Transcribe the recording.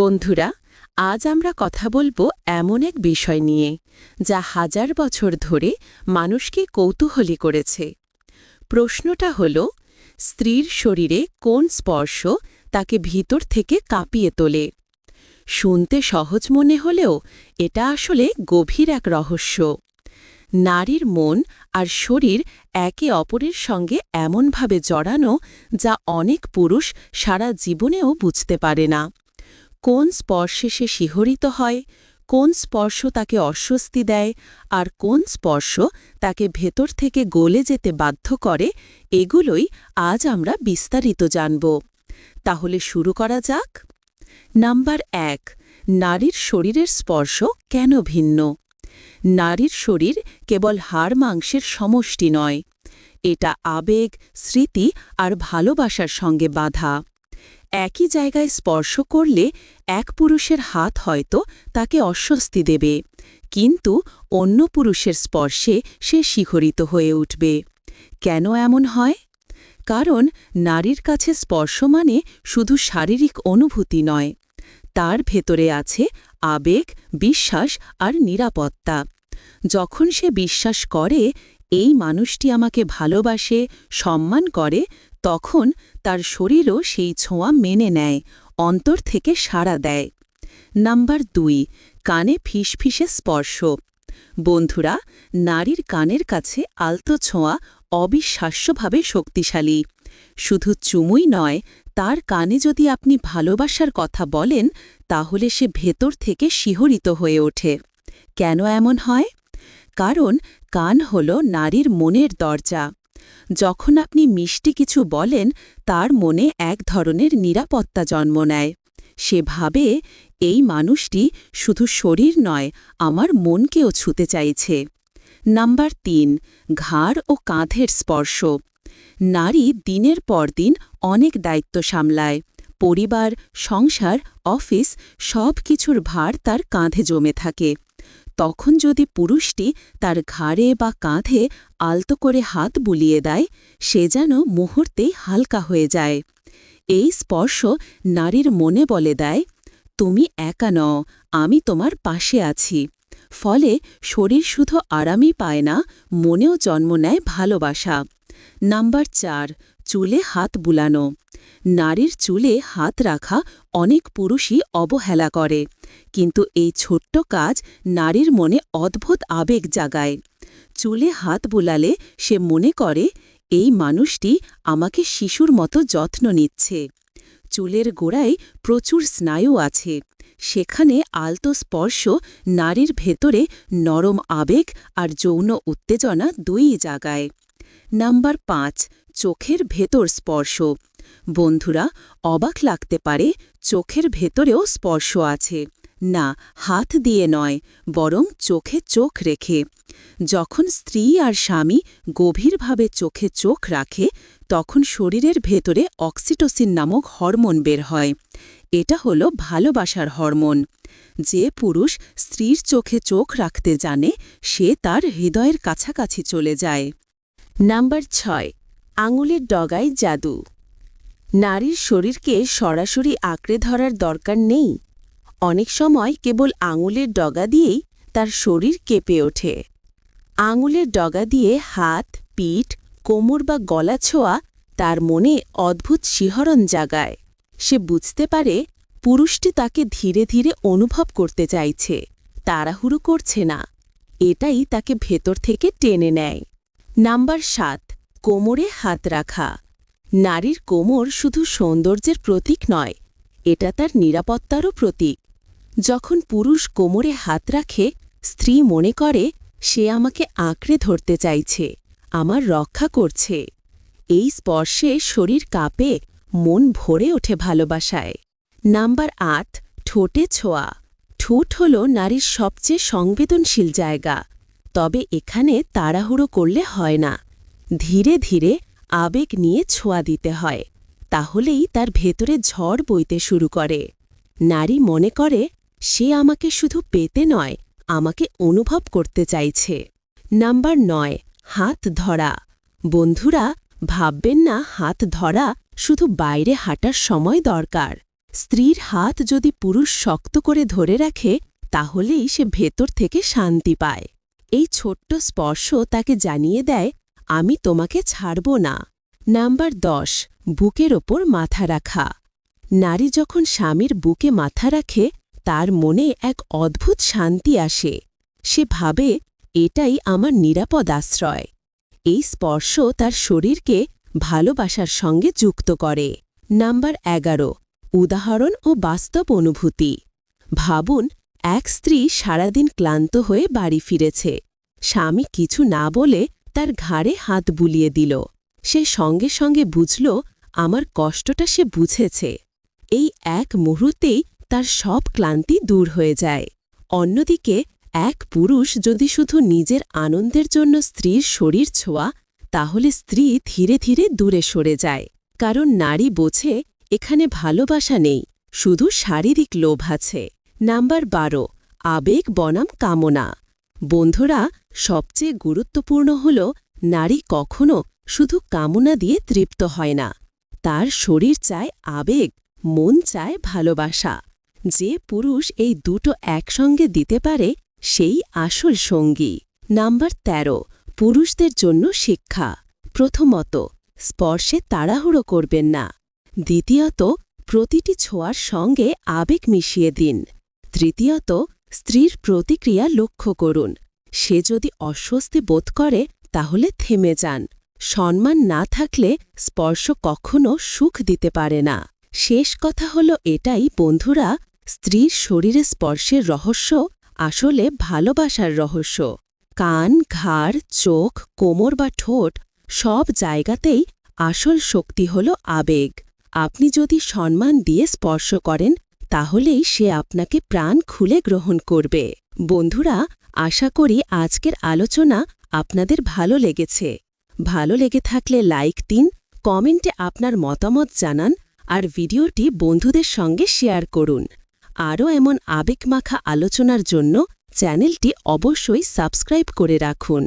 বন্ধুরা, আজ আমরা কথা বলব এমন এক বিষয় নিয়ে, যা হাজার বছর ধরে মানুষকে কৌতূহলী করেছে। প্রশ্নটা হল, স্ত্রীর শরীরে কোন স্পর্শ তাকে ভিতর থেকে কাঁপিয়ে তোলে? শুনতে সহজ মনে হলেও এটা আসলে গভীর এক রহস্য। নারীর মন আর শরীর একে অপরের সঙ্গে এমনভাবে জড়ানো যা অনেক পুরুষ সারা জীবনেও বুঝতে পারে না। কোন স্পর্শে সে শিহরিত হয়, কোন স্পর্শ তাকে অস্বস্তি দেয়, আর কোন স্পর্শ তাকে ভেতর থেকে গলে যেতে বাধ্য করে, এগুলোই আজ আমরা বিস্তারিত জানব। তাহলে শুরু করা যাক। নাম্বার এক, নারীর শরীরের স্পর্শ কেন ভিন্ন? নারীর শরীর কেবল হাড় মাংসের সমষ্টি নয়। এটা আবেগ, স্মৃতি আর ভালোবাসার সঙ্গে বাধা। একই জায়গায় স্পর্শ করলে এক পুরুষের হাত হয়তো তাকে অস্বস্তি দেবে, কিন্তু অন্য পুরুষের স্পর্শে সে শিহরিত হয়ে উঠবে। কেন এমন হয়? কারণ নারীর কাছে স্পর্শ মানে শুধু শারীরিক অনুভূতি নয়, তার ভেতরে আছে আবেগ, বিশ্বাস আর নিরাপত্তা। যখন সে বিশ্বাস করে, এই মানুষটি আমাকে ভালোবাসে, সম্মান করে তখন তার শরীরও সেই ছোঁয়া মেনে নেয়, অন্তর থেকে সাড়া দেয়। নাম্বার দুই, কানে ফিসফিসে স্পর্শ। বন্ধুরা, নারীর কানের কাছে আলতো ছোঁয়া অবিশ্বাস্যভাবে শক্তিশালী। শুধু চুমুই নয়, তার কানে যদি আপনি ভালোবাসার কথা বলেন, তাহলে সে ভেতর থেকে শিহরিত হয়ে ওঠে। কেন এমন হয়? কারণ কান হল নারীর মনের দরজা। যখন আপনি মিষ্টি কিছু বলেন, তার মনে এক ধরনের নিরাপত্তা জন্ম নেয়। সে ভাবে, এই মানুষটি শুধু শরীর নয়, আমার মনকেও ছুতে চাইছে। নাম্বার তিন, ঘাড় ও কাঁধের স্পর্শ। নারী দিনের পর দিন অনেক দায়িত্ব সামলায়। পরিবার, সংসার, অফিস সব কিছুর ভার তার কাঁধে জমে থাকে। তখন যদি পুরুষটি তার ঘাড়ে বা কাঁধে আলতো করে হাত বুলিয়ে দেয়, সে যেন মুহূর্তেই হালকা হয়ে যায়। এই স্পর্শ নারীর মনে বলে দেয়, তুমি একা নও, আমি তোমার পাশে আছি। ফলে শরীর শুধু আরামই পায় না, মনেও জন্ম নেয় ভালোবাসা। নাম্বার চার চুলে হাত বুলানো। নারীর চুলে হাত রাখা অনেক পুরুষই অবহেলা করে। কিন্তু এই ছোট্ট কাজ নারীর মনে অদ্ভুত আবেগ জাগায়। চুলে হাত বুলালে সে মনে করে, এই মানুষটি আমাকে শিশুর মতো যত্ন নিচ্ছে। চুলের গোড়ায় প্রচুর স্নায়ু আছে। সেখানে আলতো স্পর্শ নারীর ভেতরে নরম আবেগ আর যৌন উত্তেজনা দুই জাগায়। নাম্বার পাঁচ চোখের ভেতর স্পর্শ। বন্ধুরা, অবাক লাগতে পারে, চোখের ভেতরেও স্পর্শ আছে। না, হাত দিয়ে নয়, বরং চোখে চোখ রেখে। যখন স্ত্রী আর স্বামী গভীরভাবে চোখে চোখ রাখে, তখন শরীরের ভেতরে অক্সিটোসিন নামক হরমোন বের হয়। এটা হল ভালোবাসার হরমোন। যে পুরুষ স্ত্রীর চোখে চোখ রাখতে জানে, সে তার হৃদয়ের কাছাকাছি চলে যায়। নাম্বার ছয় আঙুলের ডগায় জাদু। নারীর শরীরকে সরাসরি আঁকড়ে ধরার দরকার নেই। অনেক সময় কেবল আঙুলের ডগা দিয়েই তার শরীর কেঁপে ওঠে। আঙুলের ডগা দিয়ে হাত, পিঠ, কোমর বা গলা ছোঁয়া তার মনে অদ্ভুত শিহরণ জাগায়। সে বুঝতে পারে পুরুষটি তাকে ধীরে ধীরে অনুভব করতে চাইছে, তাড়াহুড়ো করছে না। এটাই তাকে ভেতর থেকে টেনে নেয়। নাম্বার সাত। কোমরে হাত রাখা। নারীর কোমর শুধু সৌন্দর্যের প্রতীক নয়, এটা তার নিরাপত্তারও প্রতীক। যখন পুরুষ কোমরে হাত রাখে, স্ত্রী মনে করে, সে আমাকে আঁকড়ে ধরতে চাইছে, আমার রক্ষা করছে। এই স্পর্শে শরীর কাঁপে, মন ভরে ওঠে ভালোবাসায়। নাম্বার আট, ঠোঁটে ছোঁয়া। ঠোঁট হল নারীর সবচেয়ে সংবেদনশীল জায়গা। তবে এখানে তাড়াহুড়ো করলে হয় না। ধীরে ধীরে আবেগ নিয়ে ছোঁয়া দিতে হয়। তাহলেই তার ভেতরে ঝড় বইতে শুরু করে। নারী মনে করে, সে আমাকে শুধু পেতে নয়, আমাকে অনুভব করতে চাইছে। নাম্বার নয়, হাত ধরা। বন্ধুরা, ভাববেন না হাত ধরা শুধু বাইরে হাঁটার সময় দরকার। স্ত্রীর হাত যদি পুরুষ শক্ত করে ধরে রাখে, তাহলেই সে ভেতর থেকে শান্তি পায়। এই ছোট্ট স্পর্শ তাকে জানিয়ে দেয় আমি তোমাকে ছাড়ব না। নাম্বার দশ, বুকের ওপর মাথা রাখা। নারী যখন স্বামীর বুকে মাথা রাখে, তার মনে এক অদ্ভুত শান্তি আসে। সে ভাবে, এটাই আমার নিরাপদ আশ্রয়। এই স্পর্শ তার শরীরকে ভালোবাসার সঙ্গে যুক্ত করে। নাম্বার এগারো, উদাহরণ ও বাস্তব অনুভূতি। ভাবুন, এক স্ত্রী সারাদিন ক্লান্ত হয়ে বাড়ি ফিরেছে। স্বামী কিছু না বলে তার ঘাড়ে হাত বুলিয়ে দিল। সে সঙ্গে সঙ্গে বুঝল, আমার কষ্টটা সে বুঝেছে। এই এক মুহূর্তেই তার সব ক্লান্তি দূর হয়ে যায়। অন্যদিকে, এক পুরুষ যদি শুধু নিজের আনন্দের জন্য স্ত্রীর শরীর ছোঁয়া, তাহলে স্ত্রী ধীরে ধীরে দূরে সরে যায়। কারণ নারী বোঝে, এখানে ভালোবাসা নেই, শুধু শারীরিক লোভ আছে। নাম্বার বারো, আবেগ, বনাম, কামনা। বন্ধুরা, সবচেয়ে গুরুত্বপূর্ণ হল নারী কখনো শুধু কামনা দিয়ে তৃপ্ত হয় না। তার শরীর চায় আবেগ, মন চায় ভালোবাসা। যে পুরুষ এই দুটো একসঙ্গে দিতে পারে, সেই আসল সঙ্গী। নাম্বার ১৩ পুরুষদের জন্য শিক্ষা। প্রথমত, স্পর্শে তাড়াহুড়ো করবেন না। দ্বিতীয়ত, প্রতিটি ছোঁয়ার সঙ্গে আবেগ মিশিয়ে দিন। তৃতীয়ত স্ত্রীর প্রতিক্রিয়া লক্ষ্য করুন। সে যদি অস্বস্তি বোধ করে, তাহলে থেমে যান। সম্মান না থাকলে স্পর্শ কখনো সুখ দিতে পারে না। শেষ কথা হল এটাই, বন্ধুরা, স্ত্রীর শরীরে স্পর্শের রহস্য আসলে ভালোবাসার রহস্য। কান, ঘাড়, চোখ, কোমর বা ঠোঁট সব জায়গাতেই আসল শক্তি হল আবেগ। আপনি যদি সম্মান দিয়ে স্পর্শ করেন তাহলেই সে আপনাকে প্রাণ খুলে গ্রহণ করবে। বন্ধুরা, আশা করি আজকের আলোচনা আপনাদের ভালো লেগেছে। ভালো লেগে থাকলে লাইক দিন, কমেন্টে আপনার মতামত জানান আর ভিডিওটি বন্ধুদের সঙ্গে শেয়ার করুন। আরও এমন আবেগমাখা আলোচনার জন্য চ্যানেলটি অবশ্যই সাবস্ক্রাইব করে রাখুন।